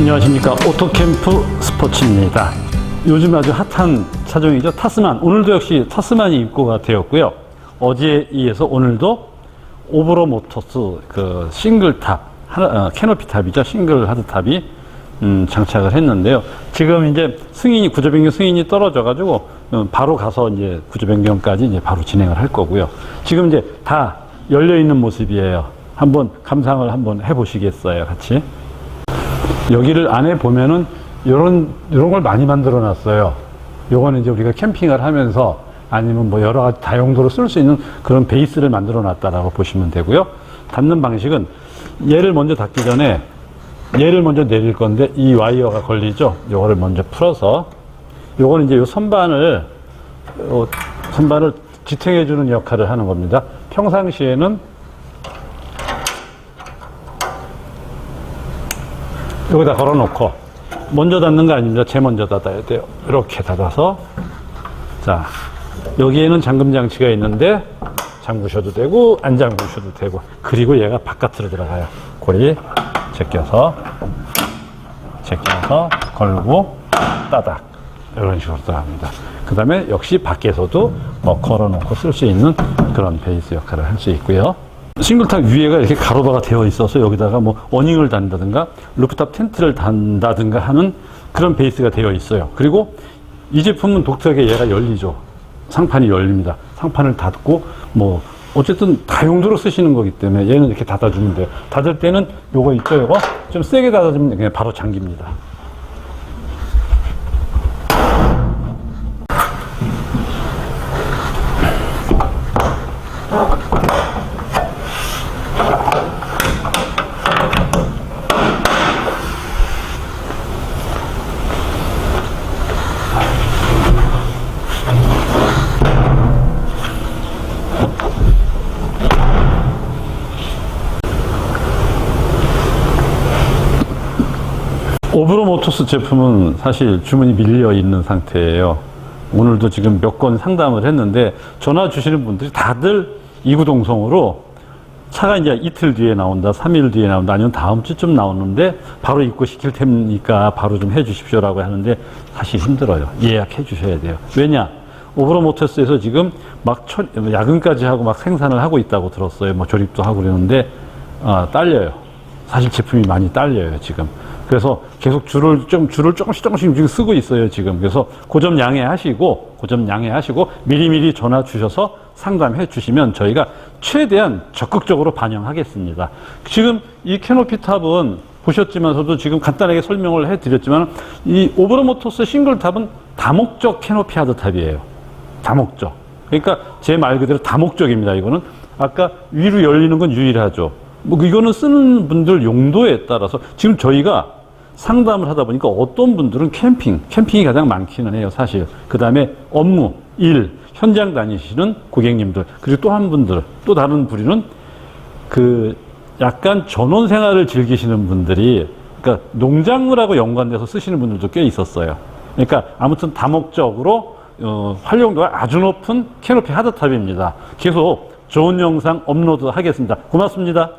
안녕하십니까 오토캠프 스포츠입니다. 요즘 아주 핫한 차종이죠 타스만 오늘도 역시 타스만이 입고가 되었고요. 어제에 이어서 오늘도 오브로 모터스 그 싱글탑 어, 캐노피 탑이죠 싱글 하드 탑이 음, 장착을 했는데요. 지금 이제 승인이 구조 변경 승인이 떨어져 가지고 어, 바로 가서 이제 구조 변경까지 이제 바로 진행을 할 거고요. 지금 이제 다 열려 있는 모습이에요. 한번 감상을 한번 해보시겠어요, 같이? 여기를 안에 보면은 이런 이런 걸 많이 만들어 놨어요. 요거는 이제 우리가 캠핑을 하면서 아니면 뭐 여러 가지 다용도로 쓸 수 있는 그런 베이스를 만들어 놨다라고 보시면 되고요. 닫는 방식은 얘를 먼저 닫기 전에 얘를 먼저 내릴 건데 이 와이어가 걸리죠. 요거를 먼저 풀어서 요거는 이제 요 선반을 요 선반을 지탱해 주는 역할을 하는 겁니다. 평상시에는 여기다 걸어놓고 먼저 닫는 거 아닙니다. 제 먼저 닫아야 돼요. 이렇게 닫아서 자 여기에는 잠금 장치가 있는데 잠그셔도 되고 안 잠그셔도 되고 그리고 얘가 바깥으로 들어가요. 고리 제껴서 제껴서 걸고 따닥 이런 식으로 들어갑니다. 그 다음에 역시 밖에서도 뭐 걸어놓고 쓸 수 있는 그런 베이스 역할을 할 수 있고요. 싱글탑 위에가 이렇게 가로바가 되어 있어서 여기다가 뭐 어닝을 단다든가 루프탑 텐트를 단다든가 하는 그런 베이스가 되어 있어요. 그리고 이 제품은 독특하게 얘가 열리죠. 상판이 열립니다. 상판을 닫고 뭐 어쨌든 다용도로 쓰시는 거기 때문에 얘는 이렇게 닫아주면 돼요. 닫을 때는 요거 있죠, 요거 좀 세게 닫아주면 그냥 바로 잠깁니다. 오브로 모토스 제품은 사실 주문이 밀려 있는 상태예요. 오늘도 지금 몇 건 상담을 했는데 전화 주시는 분들이 다들 이구동성으로 차가 이제 이틀 뒤에 나온다, 3일 뒤에 나온다, 아니면 다음 주쯤 나오는데 바로 입고 시킬 테니까 바로 좀 해 주십시오라고 하는데 사실 힘들어요. 예약해 주셔야 돼요. 왜냐? 오브로 모터스에서 지금 막 철, 야근까지 하고 막 생산을 하고 있다고 들었어요. 뭐 조립도 하고 그러는데 아, 딸려요. 사실 제품이 많이 딸려요, 지금. 그래서 계속 줄을 좀 줄을 조금씩 조금씩 지금 쓰고 있어요, 지금. 그래서 그점 양해하시고 그점 양해하시고 미리미리 전화 주셔서 상담해 주시면 저희가 최대한 적극적으로 반영하겠습니다. 지금 이 캐노피 탑은 보셨지만서도 지금 간단하게 설명을 해 드렸지만 이 오브로 모터스 싱글 탑은 다목적 캐노피 하드 탑이에요. 다목적. 그러니까 제 말 그대로 다목적입니다. 이거는 아까 위로 열리는 건 유일하죠. 뭐 이거는 쓰는 분들 용도에 따라서 지금 저희가 상담을 하다 보니까 어떤 분들은 캠핑, 캠핑이 가장 많기는 해요, 사실. 그 다음에 업무, 일, 현장 다니시는 고객님들, 그리고 또 한 분들, 또 다른 부류는 그 약간 전원 생활을 즐기시는 분들이 그러니까 농작물하고 연관돼서 쓰시는 분들도 꽤 있었어요. 그러니까 아무튼 다목적으로 어, 활용도가 아주 높은 캐노피 하드탑입니다. 계속 좋은 영상 업로드 하겠습니다. 고맙습니다.